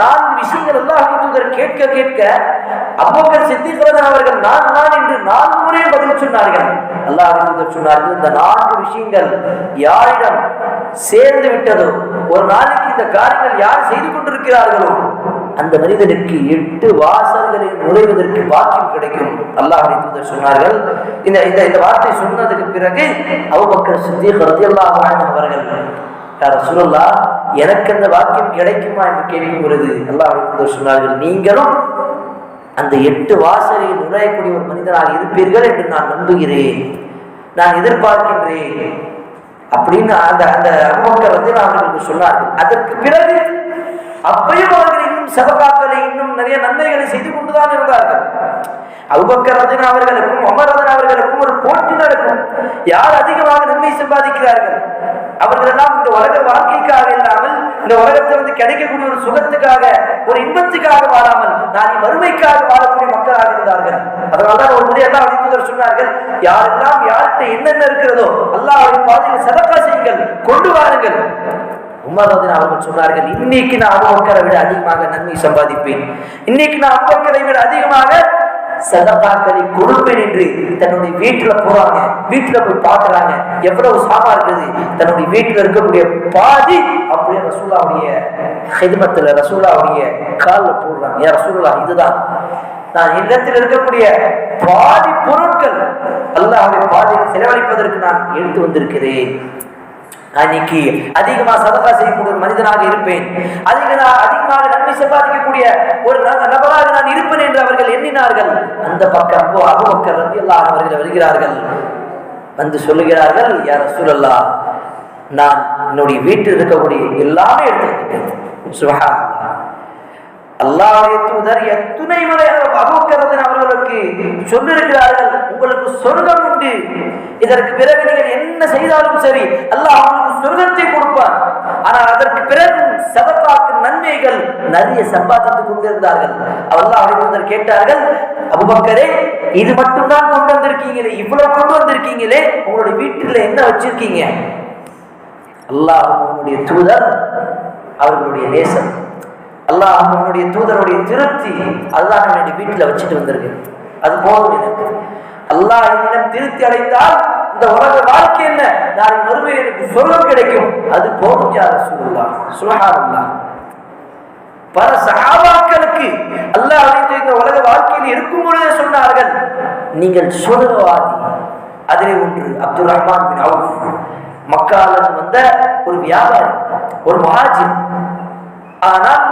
நான்கு விஷயங்கள் அல்லாஹ் கேட்க கேட்க அபூபக்கர் சித்திகரன் அவர்கள் நான் நான் என்று நான்கு முறை பதில் சொன்னார்கள். அல்லாஹ் சொன்னார்கள் இந்த நான்கு விஷயங்கள் யாரிடம் சேர்ந்து விட்டதோ ஒரு நாளைக்கு இந்த காரியங்கள் யார் செய்து கொண்டிருக்கிறார்களோ அந்த மனிதனுக்கு எட்டு வாசல்களை நுழைவதற்கு பாக்கியம் கிடைக்கும். அல்லாஹ் தூதர் சொன்னார்கள். இந்த இந்த இந்த வார்த்தை சொன்னதுக்கு பிறகு அபூபக்கர் சித்திக் ரலியல்லாஹு அன்ஹு அவர்கள் யார் ரசூலுல்லா எனக்கு அந்த வாக்கியம் கிடைக்குமா? என்று கேட்கும் பொழுது அல்லாஹ் சொன்னார்கள் நீங்களும் அந்த எட்டு வாசலில் நுழையக்கூடிய ஒரு மனிதனாக இருப்பீர்கள் என்று நான் நம்புகிறேன். நான் எதிர்பார்க்கின்றேன். அப்படின்னு அந்த அந்த அபுபக்கர் வந்து அவர்களுக்கு சொன்னார்கள். அதற்கு பிறகு அப்பையும் அவர்கள் இன்னும் சதகாக்களை இன்னும் நிறைய நன்மைகளை செய்து கொண்டுதான் இருந்தார்கள். அபுபக்கர் அவர்களுக்கும் அமரதன் அவர்களுக்கும் ஒரு போட்டி நடக்கும் யார் அதிகமாக நன்மை சம்பாதிக்கிறார்கள்? அவர்கள் எல்லாம் இந்த உலக வாழ்க்கைக்காக இல்லாமல் இந்த உலகத்தில் வந்து கிடைக்கக்கூடிய ஒரு சுகத்துக்காக ஒரு இன்பத்துக்காக வாழாமல் நான் வறுமைக்காக வாழக்கூடிய மக்களாக இருந்தார்கள். அதனால்தான் ஒரு முறை எல்லாம் அழைப்புதர் சொன்னார்கள் யாரெல்லாம் யார்கிட்ட என்னென்ன இருக்கிறதோ அல்லாஹ் அவரின் பாதையில் சதக்கா செய்யுங்கள் கொண்டு வாருங்கள். உமர் ரதின் அவர்கள் சொன்னார்கள் இன்னைக்கு நான் அபுபக்கரை விட அதிகமாக நன்மை சம்பாதிப்பேன். இன்னைக்கு நான் அபுபக்கரை விட அதிகமாக சதப்பாக்களை கொடுப்பேன் என்று தன்னுடைய வீட்டுல போறாங்க. வீட்டுல போய் பாக்குறாங்க எவ்வளவு சாமா இருக்குது. தன்னுடைய வீட்டுல இருக்கக்கூடிய பாதி அப்படியே ரசூலாவுடைய ஹெதுமத்துல ரசூலாவுடைய கால போடுறாங்க. ஏன் ரசூலா இதுதான். நான் இல்லத்தில் இருக்கக்கூடிய பாதி பொருட்கள் அல்லாவுடைய பாதையில் செலவழிப்பதற்கு நான் எடுத்து வந்திருக்கிறேன். நான் இன்னைக்கு அதிகமா சதகா செய்யக்கூடிய ஒரு மனிதனாக இருப்பேன். அதிக நான் அதிகமாக நன்மை சம்பாதிக்கக்கூடிய ஒரு நபராக நான் இருப்பேன் என்று அவர்கள் எண்ணினார்கள். அந்த பக்கம் அபு அபுபக்கர் ரலியல்லாஹு அவர்கள் வருகிறார்கள். வந்து சொல்லுகிறார்கள் யார் சூழல்லா நான் என்னுடைய வீட்டில் இருக்கக்கூடிய எல்லாமே எடுத்துக்கிட்டேன். வந்துட்டேன் சுபஹானல்லாஹ் தூதர் எத்துணை முறை அபூக்கரதன் அவர்களுக்கு சொல்லிருக்கிறார்கள் உங்களுக்கு சொர்க்கம் உண்டு. இதற்கு பிறகு நீங்கள் என்ன செய்தாலும் சரி அல்லாஹ் உங்களுக்கு சொர்க்கத்தை கொடுப்பார் ஆனால் அதற்கு பிறகு சதப்பாக்கு நன்மைகள் நிறைய சம்பாதித்துக் கொண்டிருந்தார்கள். அல்லாஹ் தூதர் கேட்டார்கள் அபுபக்கரே இது மட்டும்தான் கொண்டு வந்திருக்கீங்களே இவ்வளவு கொண்டு வந்திருக்கீங்களே உங்களுடைய வீட்டில் என்ன வச்சிருக்கீங்க? அல்லாஹ் உன்னுடைய தூதர் அவர்களுடைய நேசம். அல்லாஹ் அவனுடைய தூதருடைய திருப்தி அதுதான் என்னுடைய வீட்டில் வச்சுட்டு வந்திருக்கு. அது போதும் எனக்கு. அல்லாஹ் என்னிடம் திருப்தி அடைந்தால் இந்த உலக வாழ்க்கை என்ன? நான் மறுமை எனக்கு சொர்க்கம் கிடைக்கும்? அது போதும் யார் சொல்லலாம் சுலஹானல்லா பல சகாபாக்களுக்கு அல்லாஹ் அழைத்து இந்த உலக வாழ்க்கையில் இருக்கும் பொழுதே சொன்னார்கள் நீங்கள் சொர்க்கவாதி. அதிலே ஒன்று அப்துல் ரஹ்மான் பின் அவுஃப். மக்காலிருந்து வந்த ஒரு வியாபாரி ஒரு மகாஜின் ஆனால்